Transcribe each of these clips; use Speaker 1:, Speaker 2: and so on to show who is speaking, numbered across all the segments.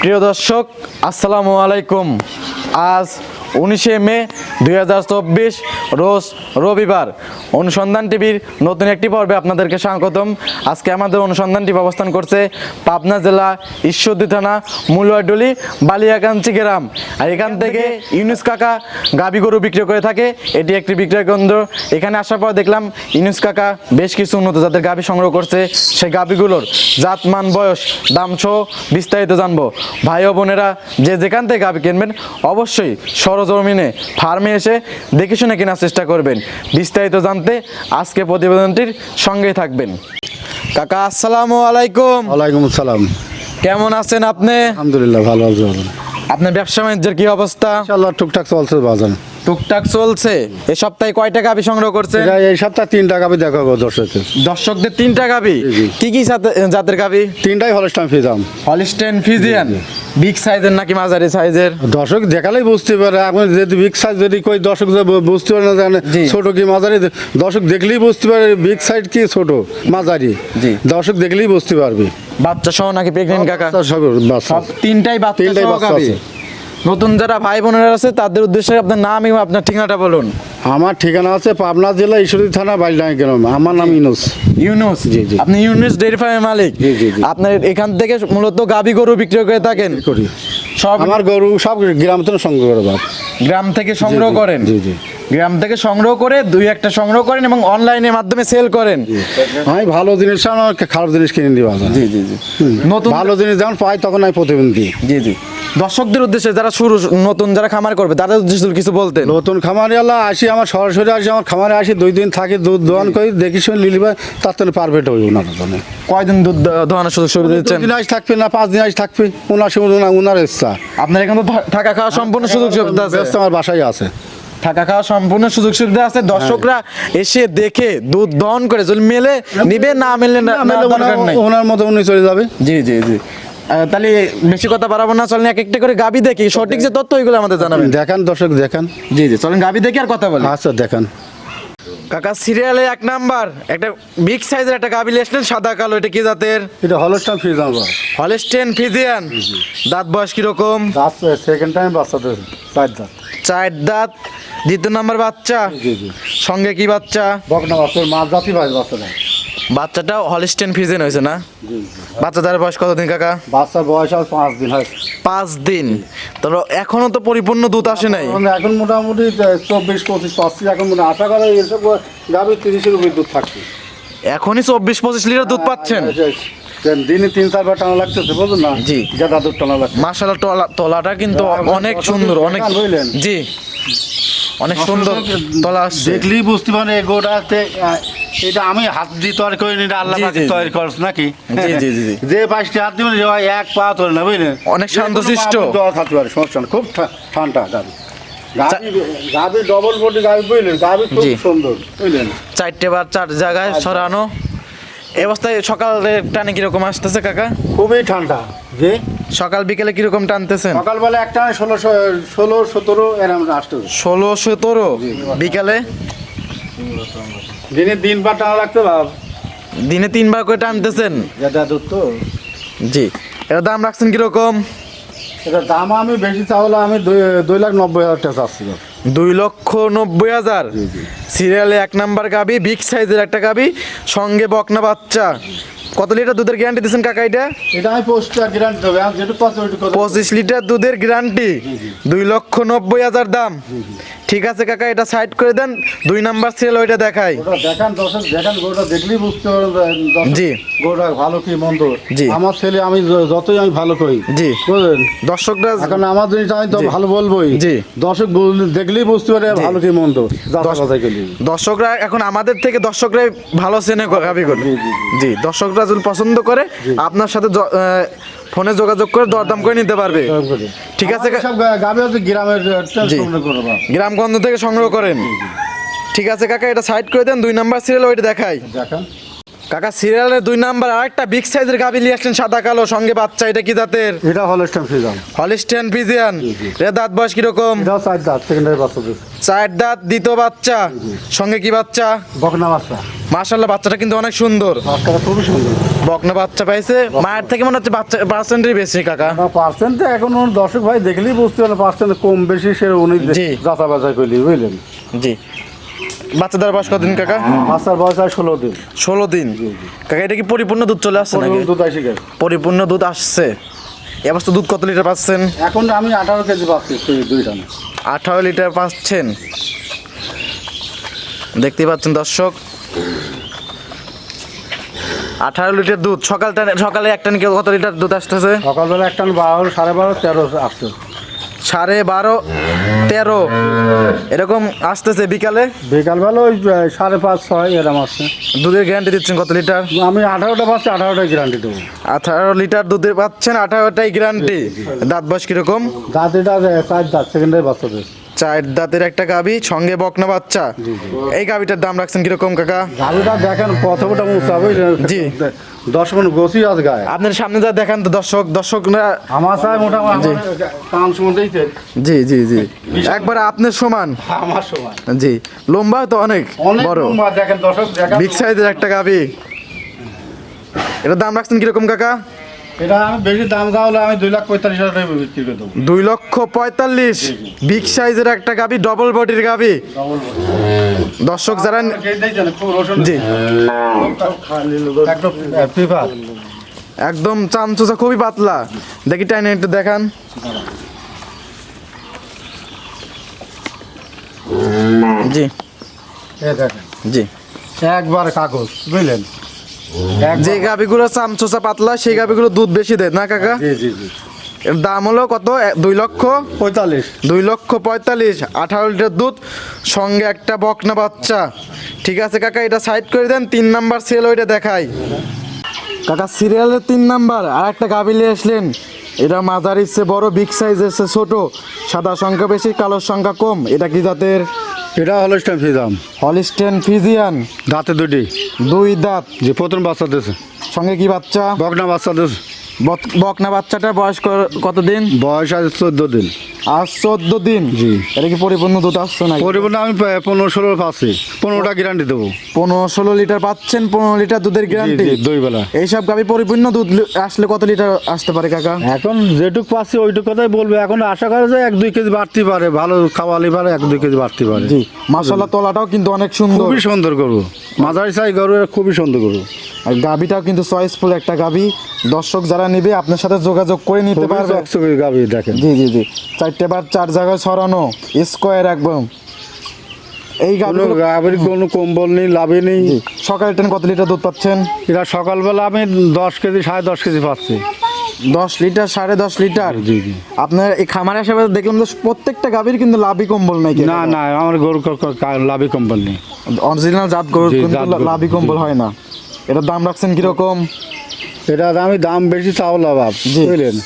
Speaker 1: প্রিয় দর্শক আসসালামু আলাইকুম। আজ উনিশে মে দু হাজার চব্বিশ রোজ রবিবার। অনুসন্ধান টিভির নতুন একটি পর্বে আপনাদেরকে স্বাগতম। আজকে আমাদের অনুসন্ধান টিভি অবস্থান করছে পাবনা জেলা ঈশ্বরদী থানা মুলুয়াডলি বালিয়াকাঞ্চি গ্রাম। আর এখান থেকে ইউনুস কাকা গাবি গরু বিক্রি করে থাকে। এটি একটি বিক্রয় কেন্দ্র। এখানে আসার পর দেখলাম ইউনুস কাকা বেশ কিছু উন্নত জাতের গাবি সংগ্রহ করছে। সেই গাবিগুলোর জাত, মান, বয়স, দাম সহ বিস্তারিত জানব। ভাই ও বোনেরা যে যেখান থেকে গাবি কিনবেন, অবশ্যই সরজমিনে ফার্মে এসে দেখে শুনে কেনার চেষ্টা করবেন। বিস্তারিত জানতে আজকে প্রতিবেদনটির সঙ্গে থাকবেন। কাকা আসসালামু আলাইকুম।
Speaker 2: ওয়ালাইকুম আসসালাম।
Speaker 1: কেমন আছেন আপনি?
Speaker 2: আলহামদুলিল্লাহ ভালো আছি।
Speaker 1: আপনার ব্যবসা বাণিজ্যের কি অবস্থা?
Speaker 2: ইনশাল্লাহ টুকটাক চলছে বাজার
Speaker 1: টুকটাক চলছে। এ সপ্তাহে কয়টা গাবি সংগ্রহ করছে
Speaker 2: এটা এই সপ্তাহ তিন টাকা আমি দেখাবো দর্শকের
Speaker 1: দর্শকদের। তিনটা গাবি
Speaker 2: জি।
Speaker 1: কি কি জাতে- জাতের গাবি?
Speaker 2: তিনটাই হলস্টাম ফি দাম
Speaker 1: হলিস্টেন ফিজিয়ান বিগ সাইজের নাকি মাঝারি সাইজের
Speaker 2: দর্শক দেখালেই বুঝতে পারে। এখন যদি বিগ সাইজ যদি কই দর্শক বু- বুঝতে পারে না জানে
Speaker 1: জি।
Speaker 2: ছোট কি মাঝারি দর্শক দেখলেই বুঝতে পারে বিগ সাইজ কি ছোট মাঝারি।
Speaker 1: জি।
Speaker 2: দর্শক দেখলেই বুঝতে পারবে।
Speaker 1: বাচ্চা সহ নাকি প্রেগনেন্ট কাকা?
Speaker 2: সব
Speaker 1: তিনটাই বাচ্চা
Speaker 2: তিনটাই
Speaker 1: সহ।
Speaker 2: আছে।
Speaker 1: নতুন যারা ভাই বোনেরা আছে তাদের উদ্দেশ্যে আপনার নাম এবং আপনার ঠিকানাটা বলুন।
Speaker 2: আমার ঠিকানা আছে পাবনা জেলা ঈশ্বরদী থানা বাইলডাঙ্গি গ্রাম আমার নাম ইউনুস।
Speaker 1: ইউনুস?
Speaker 2: জি, জি।
Speaker 1: আপনি ইউনুস ডেয়ারি ফার্মের মালিক?
Speaker 2: জি, জি, জি।
Speaker 1: আপনার এখান থেকে মূলত গাবি গরু বিক্রি করে থাকেন?
Speaker 2: করি।
Speaker 1: সব
Speaker 2: আমার গরু সব গ্রাম থেকে সংগ্রহ করে বাপ
Speaker 1: গ্রাম থেকে সংগ্রহ করেন?
Speaker 2: জি, জি।
Speaker 1: গ্রাম থেকে সংগ্রহ করে দুই একটা সংগ্রহ করেন এবং অনলাইনের মাধ্যমে সেল করেন।
Speaker 2: আমি ভালো জিনিস খারাপ জিনিস কিনে দিই বাজার।
Speaker 1: জি জি জি। নতুন
Speaker 2: ভালো জিনিস যখন পাই তখন আমি প্রতিবেদন দিই
Speaker 1: জি জি। দর্শকদের উদ্দেশ্যে যারা শুরু নতুন যারা খামার করবে তাদের উদ্দেশ্যে কিছু বলতেন।
Speaker 2: নতুন খামারে আল্লাহ আসি আমার সরাসরি আসি আমার খামারে আসি দুই দিন থাকি দুধ দোয়ান করি দেখি শুনে লিলি ভাই তার তো পারফেক্ট হইব ওনার জন্য।
Speaker 1: কয়দিন দুধ দোয়ানোর সুযোগ সুবিধা দিচ্ছেন?
Speaker 2: দিন আজ থাকবে না পাঁচ দিন আজ থাকবে ওনার সঙ্গে ওনার ওনার ইচ্ছা।
Speaker 1: আপনার এখানে তো থাকা খাওয়া সম্পূর্ণ সুযোগ সুবিধা আছে।
Speaker 2: আমার বাসায় আছে।
Speaker 1: থাকা খাওয়া সম্পূর্ণ সুযোগ সুবিধা আছে। দর্শকরা এসে দেখে দুধ দহন করে যদি মেলে নিবে না মেলে না না দরকার নাই।
Speaker 2: ওনার- মতো উনি চলে যাবে।
Speaker 1: জি জি জি। তাহলে বেশি কথা বাড়াবো না চলেন এক একটা করে গাবি দেখি। সঠিক যে তথ্য ওইগুলো আমাদের জানাবেন।
Speaker 2: দেখান দর্শক দেখান।
Speaker 1: জি জি চলেন গাবি দেখি আর কথা বলি
Speaker 2: আচ্ছা দেখান।
Speaker 1: কাকা সিরিয়ালে এক নাম্বার। একটা বিগ সাইজের একটা গাবি লিয়েছিলেন সাদা কালো এটা কি জাতের?
Speaker 2: এটা হলস্টাম ফিজ আমার
Speaker 1: হলিস্টেন ফিজিয়ান দাঁত বয়স কীরকম?
Speaker 2: সেকেন্ড টাইম বাচ্চাদের চার দাঁত।
Speaker 1: চার দাঁত। দ্বিতীয় নাম্বার বাচ্চা। সঙ্গে কি বাচ্চা?
Speaker 2: বকনা জাতি ভাই বাচ্চাটা
Speaker 1: হলিস্টেন ফিজেন হয়েছে না? বাচ্চাটার বয়স কতদিন কাকা?
Speaker 2: বাচ্চার বয়স আর পাঁচ দিন হয়।
Speaker 1: পাঁচ দিন। তাহলে এখনও তো পরিপূর্ণ দুধ আসে নাই।
Speaker 2: এখন- এখন মোটামুটি চব্বিশ পঁচিশ পাচ্ছি এখন মনে আশা করা এসব গাভি তিরিশের উপরে দুধ থাকছে।
Speaker 1: এখনই চব্বিশ পঁচিশ লিটার দুধ পাচ্ছেন?
Speaker 2: দিনে তিন চারবার টানা লাগতেছে বুঝলেন না?
Speaker 1: জি।
Speaker 2: গাদা দুধ টানা লাগছে
Speaker 1: তলা তলাটা কিন্তু অনেক সুন্দর অনেক? জি। অনেক সুন্দর তলা
Speaker 2: দেখলেই বুঝতে পারেন গোটাতে এটা আমি হাত দিয়ে তৈরি করি এটা আল্লাহ পাকে। তৈরি করছ নাকি?
Speaker 1: জি, জি, জি।
Speaker 2: যে পাঁচটি হাত দিবেন এক পা তোলে না বুঝলেন
Speaker 1: অনেক শান্তশিষ্ট।
Speaker 2: থাকতে পারে সমস্যা না খুব ঠান্ডা গাবি। গাবি গাবি ডবল বডি গাবি বুঝলেন? গাবি খুব সুন্দর বুঝলেন?
Speaker 1: চারটে বার চার জায়গায় সরানো। এই অবস্থায় সকালে টানে কীরকম আসতেছে কাকা?
Speaker 2: খুবই ঠান্ডা। যে?
Speaker 1: সকাল বিকেলে কীরকম টানতেছেন?
Speaker 2: সকালবেলা একটা ষোলো ষোলো সতেরো এরম আসতে।
Speaker 1: ষোলো সতেরো? বিকালে?
Speaker 2: দিনে পা টানা লাগতে ভাব।
Speaker 1: দিনে তিনবার করে টানতেছেন?
Speaker 2: যেটা দুধ তো।
Speaker 1: জি। এর দাম রাখছেন কীরকম?
Speaker 2: এটা দাম আমি বেশি চাহলে আমি দুই- দুই লাখ নব্বই হাজার টাকা চাচ্ছি
Speaker 1: দুই লক্ষ নব্বই হাজার। সিরিয়ালে এক নাম্বার গাবি বিগ সাইজের একটা গাবি সঙ্গে বকনা বাচ্চা। কত লিটার দুধের গ্যারান্টি দিচ্ছেন কাকা এটা? পঁচিশ লিটার দুধের গ্যারান্টি দুই লক্ষ নব্বই হাজার দাম। ঠিক আছে কাকা এটা সাইড করে দেন। দুই নাম্বার সিরিয়াল ওইটা দেখাই।
Speaker 2: দেখান দর্শক দেখান গরুটা দেখলেই বুঝতে পারবেন
Speaker 1: জি।
Speaker 2: গরুটা ভালো কি মন্দ।
Speaker 1: জি।
Speaker 2: আমার ছেলে আমি যতই আমি ভালো করি।
Speaker 1: জি।
Speaker 2: বুঝলেন?
Speaker 1: দর্শকরা
Speaker 2: এখন আমার জিনিস আমি তো ভালো বলবোই।
Speaker 1: জি।
Speaker 2: দর্শক দেখলেই বুঝতে পারে ভালো কি মন্দ।
Speaker 1: দর্শকরা এখন আমাদের থেকে দর্শকরা ভালো চেনে গাবি করে
Speaker 2: জি,
Speaker 1: দর্শকরা যদি পছন্দ করে আপনার সাথে ফোনে যোগাযোগ করে দরদাম করে নিতে পারবে। ঠিক আছে
Speaker 2: গ্রামের
Speaker 1: গ্রামগঞ্জ থেকে সংগ্রহ করেন। ঠিক আছে কাকা এটা সাইড করে দেন দুই নাম্বার সিরিয়াল ওইটা দেখাই। কাকা সিরিয়ালের দুই নাম্বার আরেকটা বিগ সাইজের গাবি নিয়ে আসলেন সাদা কালো সঙ্গে বাচ্চা এটা কি জাতের?
Speaker 2: এটা হল স্ট্যাম্প ফ্রিজাম
Speaker 1: হলিস্টিয়ান ফিজিয়ান এর দাঁত বয়স কীরকম?
Speaker 2: চার দাঁত সেকেন্ডারি বাচ্চা
Speaker 1: চার দাঁত দ্বিতীয় বাচ্চা। সঙ্গে কি বাচ্চা?
Speaker 2: বকনা বাচ্চা।
Speaker 1: মাশাল্লাহ বাচ্চাটা কিন্তু অনেক সুন্দর।
Speaker 2: বাচ্চাটা খুবই সুন্দর।
Speaker 1: বকনা বাচ্চা পাইছে। মায়ের থেকে মনে হচ্ছে বাচ্চা পার্সেন্টই বেশি কাকা।
Speaker 2: পার্সেন্ট এখন দর্শক ভাই দেখলেই বুঝতে পারল পার্সেন্ট কম বেশি সে উনি। যাচা বাচা করলি বুঝলেন?
Speaker 1: জি। বাচ্চাদের বয়স কতদিন কাকা?
Speaker 2: বাচ্চার বয়স আর ষোলো দিন।
Speaker 1: ষোলো দিন। কাকা এটা কি পরিপূর্ণ দুধ চলে আসছে নাকি?
Speaker 2: দুধ আসি
Speaker 1: পরিপূর্ণ দুধ আসছে। এবার তো দুধ কত লিটার পাচ্ছেন?
Speaker 2: এখন আমি আঠারো কেজি পাচ্ছি দুই
Speaker 1: আঠারো লিটার পাচ্ছেন। দেখতে পাচ্ছেন দর্শক। আঠারো লিটার দুধ সকালটা সকালে একটা টান কত লিটার দুধ আসতেছে?
Speaker 2: সকালবেলা একটা বারো সাড়ে বারো তেরো আসছে।
Speaker 1: সাড়ে বারো তেরো এরকম আসতেছে বিকালে?
Speaker 2: বিকালবেলা ওই সাড়ে পাঁচ ছয় এরকম আসছে।
Speaker 1: দুধের গ্যারান্টি দিচ্ছেন কত লিটার?
Speaker 2: আমি আঠারোটা পাচ্ছি আঠারোটাই গ্যারান্টি দেবো।
Speaker 1: আঠারো লিটার দুধের পাচ্ছেন আঠারোটাই গ্যারান্টি দাঁত বয়স কীরকম?
Speaker 2: দাঁতিটা চার দাঁত সেকেন্ডের বাচ্চাদের।
Speaker 1: চার দাঁতের একটা গাবি সঙ্গে বকনা বাচ্চা। এই গাবিটার দাম রাখছেন কীরকম কাকা?
Speaker 2: গাড়িটা দেখেন প্রথমটা মুসা বুঝলেন?
Speaker 1: জি।
Speaker 2: মন গোসি আছে গায়ে।
Speaker 1: আপনার সামনে যা দেখান তো দর্শক দর্শকরা
Speaker 2: আমার সাহেব মোটামুটি
Speaker 1: জি। জি জি একবার আপনার সমান।
Speaker 2: আমার সময়
Speaker 1: জি। লম্বা তো অনেক
Speaker 2: অনেক
Speaker 1: বড়।
Speaker 2: দেখেন দর্শক দেখেন
Speaker 1: বিগ সাইজের একটা গাবি। এটার দাম রাখছেন কীরকম কাকা?
Speaker 2: এটা আমি বেশি দাম চাওয়ালে আমি দুই লাখ পঁয়তাল্লিশ হাজার টাকা বিক্রি করে দেবো।
Speaker 1: দুই লক্ষ পঁয়তাল্লিশ। বিগ সাইজের একটা গাবি ডবল বডির গাবি। দর্শক যারা জি।
Speaker 2: একদম
Speaker 1: চামচুচা খুবই পাতলা। দেখি টাইনে একটু দেখান। জি। জি।
Speaker 2: একবার কাগজ বুঝলেন?
Speaker 1: যে গাবিগুলো চামচুচা পাতলা সেই গাবিগুলো দুধ বেশি দেয় না কাকা? এর দাম হলো কত? দুই লক্ষ?
Speaker 2: পঁয়তাল্লিশ।
Speaker 1: দুই লক্ষ পঁয়তাল্লিশ। আঠারো লিটার দুধ সঙ্গে একটা বকনা বাচ্চা। ঠিক আছে কাকা এটা সাইড করে দেন তিন নাম্বার সেল ওইটা দেখাই। কাকা সিরিয়ালের তিন নাম্বার আর একটা গাবিলে আসলেন। এটা মাঝারি সে বড় বিগ সাইজ এসে ছোট। সাদা সংখ্যা বেশি কালোর সংখ্যা কম। এটা কি জাতের?
Speaker 2: এটা হলস্টেন ফিজাম
Speaker 1: হলিস্টেন ফিজিয়ান।
Speaker 2: দাঁতে দুটি
Speaker 1: দুই দাঁত।
Speaker 2: যে প্রথম বাচ্চা দিয়েছে।
Speaker 1: সঙ্গে কি বাচ্চা?
Speaker 2: বকনা বাচ্চা দিয়েছে।
Speaker 1: বকনা বাচ্চাটার বয়স কতদিন?
Speaker 2: বয়স আছে চোদ্দ দিন।
Speaker 1: আজ চোদ্দ দিন?
Speaker 2: জি।
Speaker 1: এটা কি পরিপূর্ণ দুধ আসছে না
Speaker 2: পরিমাণে আমি পনেরো ষোলো পাচ্ছি। পনেরোটা গ্যারান্টি দেবো।
Speaker 1: পনেরো ষোলো লিটার পাচ্ছেন পনেরো লিটার দুধের গ্যারান্টি
Speaker 2: দুই বেলা।
Speaker 1: এইসব গাবি পরিপূর্ণ দুধ আসলে কত লিটার আসতে পারে কাকা?
Speaker 2: এখন যেটুক পাচ্ছি ওইটুক কথাই বলব। এখন আশা করে যে এক দুই কেজি বাড়তে পারে। ভালো খাওয়ালি পারে এক দুই কেজি বাড়তে পারে।
Speaker 1: জি মাসাল্লাহ তলাটাও কিন্তু অনেক সুন্দর।
Speaker 2: খুবই সুন্দর করব মাঝারি সাই গরু খুবই সুন্দর করব
Speaker 1: গাবিটাও কিন্তু চয়েসফুল একটা গাবি দর্শক যারা নিবে আপনার সাথে যোগাযোগ করে নিতে পারবে।
Speaker 2: গাভী দেখেন।
Speaker 1: জি জি জি। চারটে বার চার জায়গায় ছড়ানো স্কোয়ার একদম। এই গাবি
Speaker 2: গাভীর কোনো কম্বল নেই লাভে নেই।
Speaker 1: সকাল টাইম কত লিটার দুধ পাচ্ছেন?
Speaker 2: এরা সকালবেলা আমি দশ কেজি সাড়ে দশ কেজি পাচ্ছি।
Speaker 1: দশ লিটার সাড়ে দশ লিটার?
Speaker 2: জি জি।
Speaker 1: আপনার এই খামারে আসে দেখলাম তো প্রত্যেকটা গাভীর কিন্তু লাভই কম্বল নাই
Speaker 2: না না আমার গরু লাভই কম্বল নেই।
Speaker 1: অরিজিনাল জাত গরুর
Speaker 2: জি,
Speaker 1: কিন্তু
Speaker 2: গরু।
Speaker 1: লাভই কম্বল হয় না। এটার দাম রাখছেন কীরকম?
Speaker 2: এটা আমি দাম বেশি লাভ
Speaker 1: জি।
Speaker 2: বুঝলেন?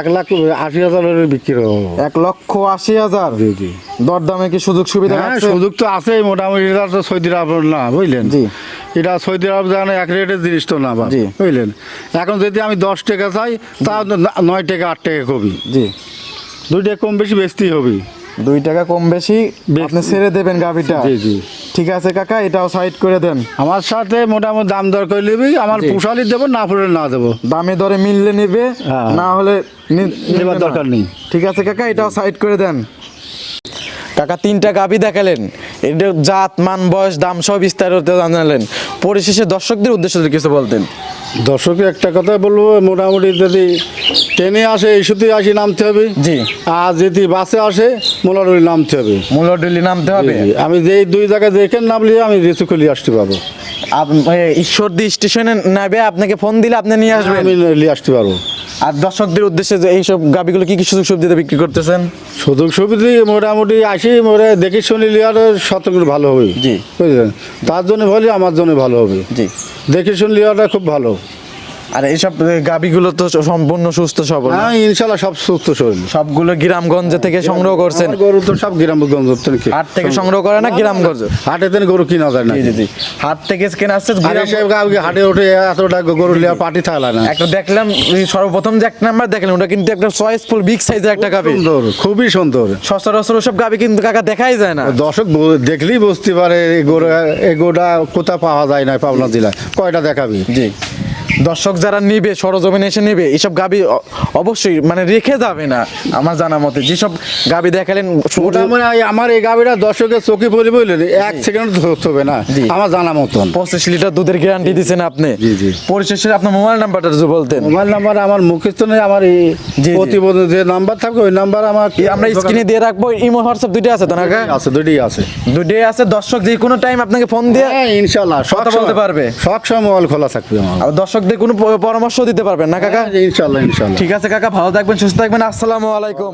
Speaker 2: এক লাখ আশি হাজার হলে বিক্রি হব।
Speaker 1: এক লক্ষ আশি হাজার?
Speaker 2: জি জি।
Speaker 1: দরদামে কি সুযোগ সুবিধা
Speaker 2: হ্যাঁ সুযোগ তো আছেই মোটামুটি এটা তো সৌদি আরব না বুঝলেন?
Speaker 1: জি।
Speaker 2: এটা সৌদি আরব জানে এক রেটের জিনিস তো না বাপ। বুঝলেন? এখন যদি আমি দশ টাকা চাই তা নয় টাকা আট টাকা কবি।
Speaker 1: জি।
Speaker 2: দুই টাকা কম বেশি বেচতেই হবে।
Speaker 1: দুই টাকা কম বেশি
Speaker 2: বেশি।
Speaker 1: আপনি ছেড়ে দেবেন গাভিটা।
Speaker 2: জি জি।
Speaker 1: ঠিক আছে কাকা এটাও সাইড করে দেন।
Speaker 2: আমার সাথে মোটামুটি দাম দর করে নিবি আমার
Speaker 1: পোশালি
Speaker 2: পোষালি দেবো না ফুলে না দেবো।
Speaker 1: দামে দরে মিললে নেবে
Speaker 2: হ্যাঁ।
Speaker 1: না হলে
Speaker 2: নেবার দরকার নেই।
Speaker 1: ঠিক আছে কাকা এটাও সাইড করে দেন। কাকা তিনটা গাবি দেখালেন। এটা জাত মান বয়স দাম সব বিস্তারিত জানালেন। পরিশেষে দর্শকদের উদ্দেশ্যে যদি কিছু বলতেন।
Speaker 2: দর্শকে একটা কথা বলব মোটামুটি যদি ট্রেনে আসে ইস্যুতে আসি নামতে হবে।
Speaker 1: জি।
Speaker 2: আর যদি বাসে আসে মোলাডুলি নামতে হবে।
Speaker 1: মোলাডুলি নামতে হবে।
Speaker 2: আমি যেই দুই জায়গায় দেখেন নামলি আমি রিসুকলি আসতে পারব।
Speaker 1: ঈশ্বরদী স্টেশনে নেবে আপনাকে ফোন দিলে আপনি নিয়ে আসবেন?
Speaker 2: আমি নিয়ে আসতে পারব।
Speaker 1: আর দর্শকদের উদ্দেশ্যে যে এইসব গাবিগুলো কি কি সুযোগ সুবিধা বিক্রি করতেছেন?
Speaker 2: সুযোগ সুবিধা মোটামুটি আসি মোরে দেখে শুনি লিয়ার সতর্ক ভালো হবে।
Speaker 1: জি।
Speaker 2: বুঝলেন? তার জন্য বলি আমার জন্য ভালো হবে।
Speaker 1: জি।
Speaker 2: দেখে শুনি লিয়ারটা খুব ভালো।
Speaker 1: আর এইসব গাবিগুলো তো সম্পূর্ণ সুস্থ সবল
Speaker 2: হ্যাঁ ইনশাল্লাহ সব সুস্থ শরীর
Speaker 1: সবগুলো গ্রামগঞ্জ থেকে সংগ্রহ করছেন?
Speaker 2: গরু তো সব গ্রামগঞ্জ থেকে।
Speaker 1: হাট থেকে সংগ্রহ করে না গ্রামগঞ্জ?
Speaker 2: হাটে তেন গরু কিনা যায় না।
Speaker 1: জি জি হাট থেকে কেনা আসছে
Speaker 2: হাটে উঠে এতটা গরু লিয়া পাটি থাকলা না।
Speaker 1: একটা দেখলাম সর্বপ্রথম যে এক নাম্বার দেখলাম ওটা কিন্তু একটা চয়েসফুল বিগ সাইজের একটা গাবি
Speaker 2: সুন্দর খুবই সুন্দর।
Speaker 1: সচরাচর সব গাবি কিন্তু কাকা দেখাই যায় না।
Speaker 2: দর্শক দেখলেই বুঝতে পারে এই গরু এই গরুটা কোথাও পাওয়া যায় না পাবনা জেলায়। কয়টা দেখাবি?
Speaker 1: জি। দর্শক যারা নিবে সরজমিনে এসে নিবে এইসব গাবি অবশ্যই মানে রেখে যাবে না আমার জানা মতে। যেসব গাবি দেখালেন
Speaker 2: মানে আমার এই গাবিটা দর্শকের চোখে পড়ে বললেন এক সেকেন্ড ধরতে হবে না আমার জানা মতন।
Speaker 1: পঁচিশ লিটার দুধের গ্যারান্টি দিচ্ছেন আপনি। পরিশেষে আপনার মোবাইল নাম্বারটা যদি বলতেন।
Speaker 2: মোবাইল নাম্বার আমার মুখস্থ নেই আমার এই। প্রতিবেদন যে নাম্বার থাকবে ওই নাম্বার আমার
Speaker 1: আমরা স্ক্রিনে দিয়ে রাখব ইমো হোয়াটসঅ্যাপ দুইটা আছে তো না
Speaker 2: আছে দুটোই আছে।
Speaker 1: দুইটাই আছে। দর্শক যে কোনো টাইম আপনাকে ফোন দিয়ে
Speaker 2: হ্যাঁ ইনশাল্লাহ সব
Speaker 1: কথা বলতে পারবে?
Speaker 2: সব সময় মোবাইল খোলা থাকবে আমার।
Speaker 1: আর দর্শকদের কোনো পরামর্শ দিতে পারবেন না কাকা?
Speaker 2: হ্যাঁ, ইনশাল্লাহ ইনশাল্লাহ।
Speaker 1: ঠিক আছে কাকা ভালো থাকবেন সুস্থ থাকবেন। আসসালামু আলাইকুম।